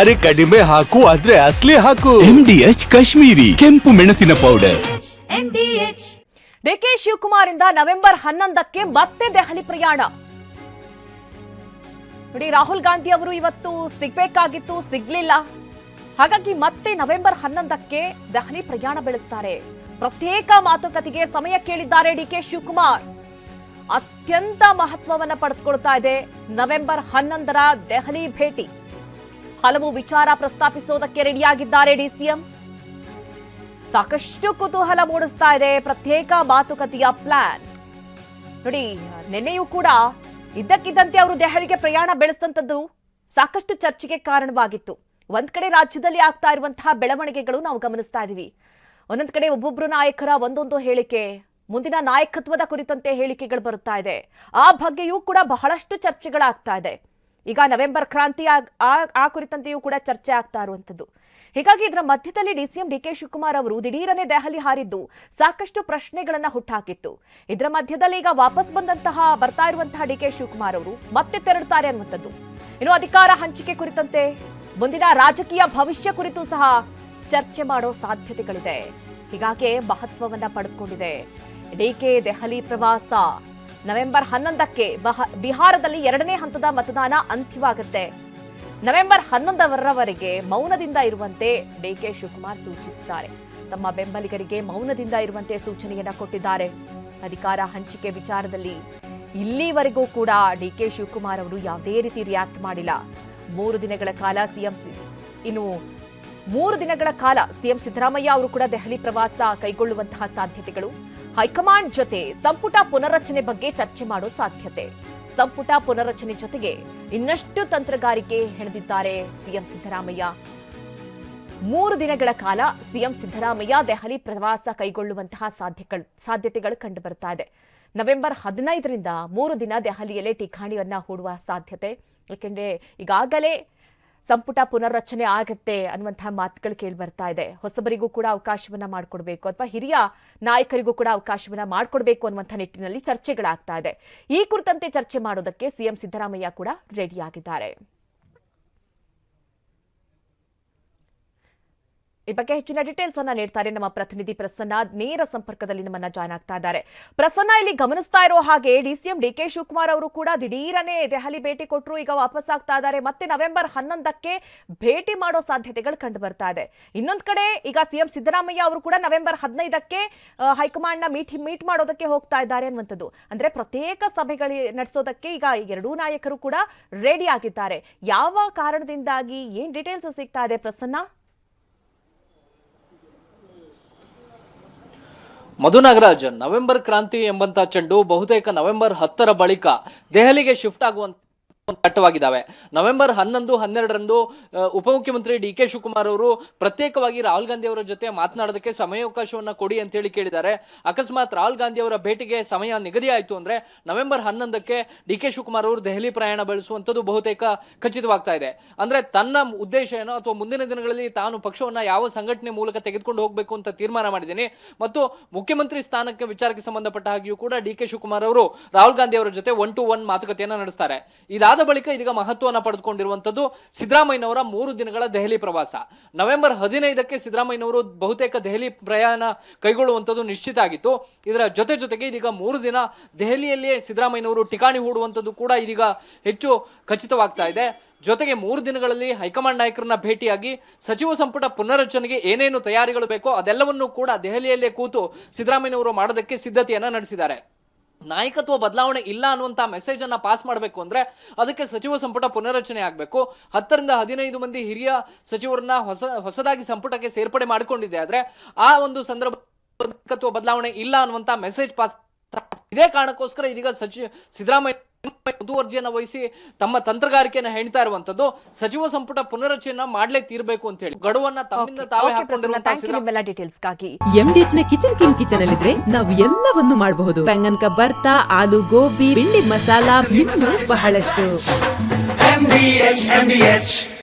ಅರೆ ಕಡಿಮೆ ಹಾಕು ಆದ್ರೆ ಅಸ್ಲಿ ಹಾಕು. ಎಂ ಡಿ ಎಚ್ ಕಾಶ್ಮೀರಿ ಕೆಂಪು ಮೆಣಸಿನ ಪೌಡರ್ ಡಿಕೆ ಶಿವಕುಮಾರ್ ಇಂದ ನವೆಂಬರ್ ಹನ್ನೊಂದಕ್ಕೆ ಮತ್ತೆ ದೆಹಲಿ ಪ್ರಯಾಣ. ನೋಡಿ ರಾಹುಲ್ ಗಾಂಧಿ ಅವರು ಇವತ್ತು ಸಿಗ್ಬೇಕಾಗಿತ್ತು ಸಿಗ್ಲಿಲ್ಲ. ಹಾಗಾಗಿ ಮತ್ತೆ ನವೆಂಬರ್ ಹನ್ನೊಂದಕ್ಕೆ ದೆಹಲಿ ಪ್ರಯಾಣ ಬೆಳೆಸ್ತಾರೆ. ಪ್ರತ್ಯೇಕ ಮಾತುಕತೆಗೆ ಸಮಯ ಕೇಳಿದ್ದಾರೆ ಡಿ ಕೆ ಶಿವಕುಮಾರ್. ಅತ್ಯಂತ ಮಹತ್ವವನ್ನು ಪಡೆದುಕೊಳ್ತಾ ಇದೆ ನವೆಂಬರ್ ಹನ್ನೊಂದರ ದೆಹಲಿ ಭೇಟಿ. ಹಲವು ವಿಚಾರ ಪ್ರಸ್ತಾಪಿಸೋದಕ್ಕೆ ರೆಡಿಯಾಗಿದ್ದಾರೆ ಡಿಸಿಎಂ. ಸಾಕಷ್ಟು ಕುತೂಹಲ ಮೂಡಿಸ್ತಾ ಇದೆ ಪ್ರತ್ಯೇಕ ಮಾತುಕತೆಯ ಪ್ಲಾನ್. ನೋಡಿ, ನಿನ್ನೆಯೂ ಕೂಡ ಇದ್ದಕ್ಕಿದ್ದಂತೆ ಅವರು ದೆಹಲಿಗೆ ಪ್ರಯಾಣ ಬೆಳೆಸಿದಂಥದ್ದು ಸಾಕಷ್ಟು ಚರ್ಚೆಗೆ ಕಾರಣವಾಗಿತ್ತು. ಒಂದ್ ಕಡೆ ರಾಜ್ಯದಲ್ಲಿ ಆಗ್ತಾ ಇರುವಂತಹ ಬೆಳವಣಿಗೆಗಳು ನಾವು ಗಮನಿಸ್ತಾ ಇದೀವಿ ಒಂದೊಂದ್ ಕಡೆ ಒಬ್ಬೊಬ್ರು ನಾಯಕರ ಒಂದೊಂದು ಹೇಳಿಕೆ, ಮುಂದಿನ ನಾಯಕತ್ವದ ಕುರಿತಂತೆ ಹೇಳಿಕೆಗಳು ಬರುತ್ತಾ ಇದೆ. ಆ ಬಗ್ಗೆಯೂ ಕೂಡ ಬಹಳಷ್ಟು ಚರ್ಚೆಗಳಾಗ್ತಾ ಇದೆ. ಈಗ ನವೆಂಬರ್ ಕ್ರಾಂತಿ ಆ- ಕುರಿತಂತೆಯೂ ಕೂಡ ಚರ್ಚೆ ಆಗ್ತಾ ಇರುವಂಥದ್ದು. ಹೀಗಾಗಿ ಇದರ ಮಧ್ಯದಲ್ಲಿ ಡಿಸಿಎಂ ಡಿಕೆ ಶಿವಕುಮಾರ್ ಅವರು ದಿಢೀರನೆ ದೆಹಲಿ ಹಾರಿದ್ದು ಸಾಕಷ್ಟು ಪ್ರಶ್ನೆಗಳನ್ನ ಹುಟ್ಟಾಕಿತ್ತು ಇದರ ಮಧ್ಯದಲ್ಲಿ ಈಗ ವಾಪಸ್ ಬಂದಂತಹ ಬರ್ತಾ ಇರುವಂತಹ ಡಿಕೆ ಶಿವಕುಮಾರ್ ಅವರು ಮತ್ತೆ ತೆರಳುತ್ತಾರೆ ಅನ್ನುವಂಥದ್ದು. ಇನ್ನು ಅಧಿಕಾರ ಹಂಚಿಕೆ ಕುರಿತಂತೆ ಮುಂದಿನ ರಾಜಕೀಯ ಭವಿಷ್ಯ ಕುರಿತು ಸಹ ಚರ್ಚೆ ಮಾಡೋ ಸಾಧ್ಯತೆಗಳಿದೆ. ಹೀಗಾಗಿ ಮಹತ್ವವನ್ನ ಪಡೆದುಕೊಂಡಿದೆ. ಡಿಕೆ ದೆಹಲಿ ಪ್ರವಾಸ. ನವೆಂಬರ್ ಹನ್ನೊಂದಕ್ಕೆ ಬಹ- ಬಿಹಾರದಲ್ಲಿ ಎರಡನೇ ಹಂತದ ಮತದಾನ ಅಂತ್ಯವಾಗುತ್ತೆ. ನವೆಂಬರ್ ಹನ್ನೊಂದರವರೆಗೆ ಮೌನದಿಂದ ಇರುವಂತೆ ಡಿ ಕೆ ಶಿವಕುಮಾರ್ ಸೂಚಿಸಿದ್ದಾರೆ. ತಮ್ಮ ಬೆಂಬಲಿಗರಿಗೆ ಮೌನದಿಂದ ಇರುವಂತೆ ಸೂಚನೆಯನ್ನ ಕೊಟ್ಟಿದ್ದಾರೆ. ಅಧಿಕಾರ ಹಂಚಿಕೆ ವಿಚಾರದಲ್ಲಿ ಇಲ್ಲಿವರೆಗೂ ಕೂಡ ಡಿ ಕೆ ಶಿವಕುಮಾರ್ ಅವರು ಯಾವುದೇ ರೀತಿ ರಿಯಾಕ್ಟ್ ಮಾಡಿಲ್ಲ. ಮೂರು ದಿನಗಳ ಕಾಲ ಸಿಎಂ ಇನ್ನು ಮೂರು ದಿನಗಳ ಕಾಲ ಸಿಎಂ ಸಿದ್ದರಾಮಯ್ಯ ಅವರು ಕೂಡ ದೆಹಲಿ ಪ್ರವಾಸ ಕೈಗೊಳ್ಳುವಂತಹ ಸಾಧ್ಯತೆಗಳು. ಹೈಕಮಾಂಡ್ ಜೊತೆ ಸಂಪುಟ ಪುನರಚನೆ ಬಗ್ಗೆ ಚರ್ಚೆ ಮಾಡೋ ಸಾಧ್ಯತೆ. ಸಂಪುಟ ಪುನರಚನೆ ಜೊತೆಗೆ ಇನ್ನಷ್ಟು ತಂತ್ರಗಾರಿಕೆ ಹೆಣೆದಿದ್ದಾರೆ ಸಿಎಂ ಸಿದ್ದರಾಮಯ್ಯ. ಮೂರು ದಿನಗಳ ಕಾಲ ಸಿಎಂ ಸಿದ್ದರಾಮಯ್ಯ ದೆಹಲಿ ಪ್ರವಾಸ ಕೈಗೊಳ್ಳುವಂತಹ ಸಾಧ್ಯತೆಗಳು ಕಂಡು ಬರ್ತಾ ಇದೆ. ನವೆಂಬರ್ ಹದಿನೈದರಿಂದ ಮೂರು ದಿನ ದೆಹಲಿಯಲ್ಲೇ ಠಿಕಾಣಿಯನ್ನ ಹೂಡುವ ಸಾಧ್ಯತೆ. ಏಕೆಂದರೆ ಈಗಾಗಲೇ ಸಂಪುಟ ಪುನರ್ರಚನೆ ಆಗತ್ತೆ ಅನ್ನುವಂತಹ ಮಾತುಗಳು ಕೇಳಿ ಬರ್ತಾ ಇದೆ. ಹೊಸಬರಿಗೂ ಕೂಡ ಅವಕಾಶವನ್ನ ಮಾಡಿಕೊಡ್ಬೇಕು ಅಥವಾ ಹಿರಿಯ ನಾಯಕರಿಗೂ ಕೂಡ ಅವಕಾಶವನ್ನ ಮಾಡಿಕೊಡ್ಬೇಕು ಅನ್ನುವಂತಹ ನಿಟ್ಟಿನಲ್ಲಿ ಚರ್ಚೆಗಳಾಗ್ತಾ ಇದೆ. ಈ ಕುರಿತಂತೆ ಚರ್ಚೆ ಮಾಡೋದಕ್ಕೆ ಸಿಎಂ ಸಿದ್ದರಾಮಯ್ಯ ಕೂಡ ರೆಡಿಯಾಗಿದ್ದಾರೆ ಈ ಬಗ್ಗೆ ಹೆಚ್ಚಿನ ಡೀಟೇಲ್ಸ್ ಅನ್ನ ನೀಡ್ತಾರೆ ನಮ್ಮ ಪ್ರತಿನಿಧಿ ಪ್ರಸನ್ನ. ನೇರ ಸಂಪರ್ಕದಲ್ಲಿ ನಮ್ಮನ್ನ ಜಾಯ್ನ್ ಆಗ್ತಾ ಇದ್ದಾರೆ. ಪ್ರಸನ್ನ, ಇಲ್ಲಿ ಗಮನಿಸ್ತಾ ಇರೋ ಹಾಗೆ ಡಿಸಿಎಂ ಡಿ ಕೆ ಶಿವಕುಮಾರ್ ಅವರು ಕೂಡ ದಿಢೀರನೇ ದೆಹಲಿ ಭೇಟಿ ಕೊಟ್ಟರು ಈಗ ವಾಪಸ್ ಆಗ್ತಾ ಇದ್ದಾರೆ. ಮತ್ತೆ ನವೆಂಬರ್ ಹನ್ನೊಂದಕ್ಕೆ ಭೇಟಿ ಮಾಡೋ ಸಾಧ್ಯತೆಗಳು ಕಂಡು ಬರ್ತಾ ಇದೆ. ಇನ್ನೊಂದ್ ಕಡೆ ಈಗ ಸಿಎಂ ಸಿದ್ದರಾಮಯ್ಯ ಅವರು ಕೂಡ ನವೆಂಬರ್ ಹದಿನೈದಕ್ಕೆ ಹೈಕಮಾಂಡ್ನ ಮೀಟ್ ಮೀಟ್ ಮಾಡೋದಕ್ಕೆ ಹೋಗ್ತಾ ಇದ್ದಾರೆ ಅನ್ನುವಂಥದ್ದು. ಅಂದ್ರೆ ಪ್ರತ್ಯೇಕ ಸಭೆಗಳು ನಡೆಸೋದಕ್ಕೆ ಈಗ ಎರಡೂ ನಾಯಕರು ಕೂಡ ರೆಡಿ ಆಗಿದ್ದಾರೆ. ಯಾವ ಕಾರಣದಿಂದಾಗಿ ಏನ್ ಡೀಟೇಲ್ಸ್ ಸಿಗ್ತಾ ಇದೆ ಪ್ರಸನ್ನ? ಮಧು ನಾಗರಾಜ್ ನವೆಂಬರ್ ಕ್ರಾಂತಿ ಎಂಬಂತ ಚೆಂಡು ಬಹುತೇಕ ನವೆಂಬರ್ ಹತ್ತರ ಬಳಿಕ ದೆಹಲಿಗೆ ಶಿಫ್ಟ್ ಆಗುವಂತ ಘಟ್ಟವಾಗಿದ್ದಾವೆ ನವೆಂಬರ್ ಹನ್ನೊಂದು, ಹನ್ನೆರಡರಂದು ಉಪಮುಖ್ಯಮಂತ್ರಿ ಡಿ ಕೆ ಶಿವಕುಮಾರ್ ಅವರು ಪ್ರತ್ಯೇಕವಾಗಿ ರಾಹುಲ್ ಗಾಂಧಿ ಅವರ ಜೊತೆ ಮಾತನಾಡೋದಕ್ಕೆ ಸಮಯಾವಕಾಶವನ್ನ ಕೊಡಿ ಅಂತ ಹೇಳಿ ಕೇಳಿದ್ದಾರೆ. ಅಕಸ್ಮಾತ್ ರಾಹುಲ್ ಗಾಂಧಿ ಅವರ ಭೇಟಿಗೆ ಸಮಯ ನಿಗದಿ ಆಯಿತು ಅಂದ್ರೆ ನವೆಂಬರ್ ಹನ್ನೊಂದಕ್ಕೆ ಡಿ ಕೆ ಶಿವಕುಮಾರ್ ಅವರು ದೆಹಲಿ ಪ್ರಯಾಣ ಬೆಳೆಸುವಂತದ್ದು ಬಹುತೇಕ ಖಚಿತವಾಗ್ತಾ ಇದೆ. ಅಂದ್ರೆ ತನ್ನ ಉದ್ದೇಶ ಏನೋ ಅಥವಾ ಮುಂದಿನ ದಿನಗಳಲ್ಲಿ ತಾನು ಪಕ್ಷವನ್ನ ಯಾವ ಸಂಘಟನೆ ಮೂಲಕ ತೆಗೆದುಕೊಂಡು ಹೋಗಬೇಕು ಅಂತ ತೀರ್ಮಾನ ಮಾಡಿದ್ದೀನಿ. ಮತ್ತು ಮುಖ್ಯಮಂತ್ರಿ ಸ್ಥಾನಕ್ಕೆ ವಿಚಾರಕ್ಕೆ ಸಂಬಂಧಪಟ್ಟ ಹಾಗೆಯೂ ಕೂಡ ಡಿ ಕೆ ಶಿವಕುಮಾರ್ ಅವರು ರಾಹುಲ್ ಗಾಂಧಿ ಅವರ ಜೊತೆ ಒನ್ ಟು ಒನ್ ಮಾತುಕತೆಯನ್ನ ನಡೆಸ್ತಾರೆ. ಇದಾದ ಬಳಿಕ ಇದೀಗ ಮಹತ್ವವನ್ನು ಪಡೆದುಕೊಂಡಿರುವಂಥದ್ದು ಸಿದ್ದರಾಮಯ್ಯನವರ ಮೂರು ದಿನಗಳ ದೆಹಲಿ ಪ್ರವಾಸ. ನವೆಂಬರ್ ಹದಿನೈದಕ್ಕೆ ಸಿದ್ದರಾಮಯ್ಯನವರು ಬಹುತೇಕ ದೆಹಲಿ ಪ್ರಯಾಣ ಕೈಗೊಳ್ಳುವಂಥದ್ದು ನಿಶ್ಚಿತ ಆಗಿತ್ತು. ಇದರ ಜೊತೆ ಜೊತೆಗೆ ಇದೀಗ ಮೂರು ದಿನ ದೆಹಲಿಯಲ್ಲಿಯೇ ಸಿದ್ದರಾಮಯ್ಯನವರು ಠಿಕಾಣಿ ಹೂಡುವಂಥದ್ದು ಕೂಡ ಇದೀಗ ಹೆಚ್ಚು ಖಚಿತವಾಗ್ತಾ ಇದೆ. ಜೊತೆಗೆ ಮೂರು ದಿನಗಳಲ್ಲಿ ಹೈಕಮಾಂಡ್ ನಾಯಕರನ್ನ ಭೇಟಿಯಾಗಿ ಸಚಿವ ಸಂಪುಟ ಪುನರ್ರಚನೆಗೆ ಏನೇನು ತಯಾರಿಗಳು ಬೇಕೋ ಅದೆಲ್ಲವನ್ನೂ ಕೂಡ ದೆಹಲಿಯಲ್ಲೇ ಕೂತು ಸಿದ್ದರಾಮಯ್ಯನವರು ಮಾಡೋದಕ್ಕೆ ಸಿದ್ಧತೆಯನ್ನ ನಡೆಸಿದ್ದಾರೆ. ನಾಯಕತ್ವ ಬದಲಾವಣೆ ಇಲ್ಲ ಅನ್ನುವಂಥ ಮೆಸೇಜ್ ಅನ್ನ ಪಾಸ್ ಮಾಡಬೇಕು ಅಂದ್ರೆ ಅದಕ್ಕೆ ಸಚಿವ ಸಂಪುಟ ಪುನರ್ರಚನೆ ಆಗಬೇಕು. ಹತ್ತರಿಂದ ಹದಿನೈದು ಮಂದಿ ಹಿರಿಯ ಸಚಿವರನ್ನ ಹೊಸ, ಹೊಸದಾಗಿ ಸಂಪುಟಕ್ಕೆ ಸೇರ್ಪಡೆ ಮಾಡಿಕೊಂಡಿದೆ ಆದ್ರೆ ಆ ಒಂದು ಸಂದರ್ಭ ನಾಯಕತ್ವ ಬದಲಾವಣೆ ಇಲ್ಲ ಅನ್ನುವಂಥ ಮೆಸೇಜ್ ಪಾಸ್ ಇದೇ ಕಾರಣಕ್ಕೋಸ್ಕರ ಇದೀಗ ಸಚಿವ, ಸಿದ್ದರಾಮಯ್ಯ ಮುತುವರ್ಜಿಯನ್ನ ವಹಿಸಿ ತಮ್ಮ ತಂತ್ರಗಾರಿಕೆಯನ್ನು ಹೆಣ್ತಾ ಇರುವಂತದ್ದು ಸಚಿವ ಸಂಪುಟ ಪುನರಚನೆ ಮಾಡಲೇ ತೀರ್ಬೇಕು ಅಂತ ಹೇಳಿ. ಗಡುವನ್ನ ತಮ್ಮಿಂದ ತಾವೇ ಹಾಕೊಂಡಿರುವಂತಹ ಎಂಡಿಎಚ್ನ ಕಿಚನ್ ಕಿಂಗ್ ಕಿಚನ್ ಅಲ್ಲಿದ್ರೆ ನಾವು ಎಲ್ಲವನ್ನು ಮಾಡಬಹುದು. ಬೆಂಗನ್ಕ ಬರ್ತಾ ಆಲೂ ಗೋಬಿ ಬಿಂಡಿ ಮಸಾಲಾ ಬಹಳಷ್ಟು.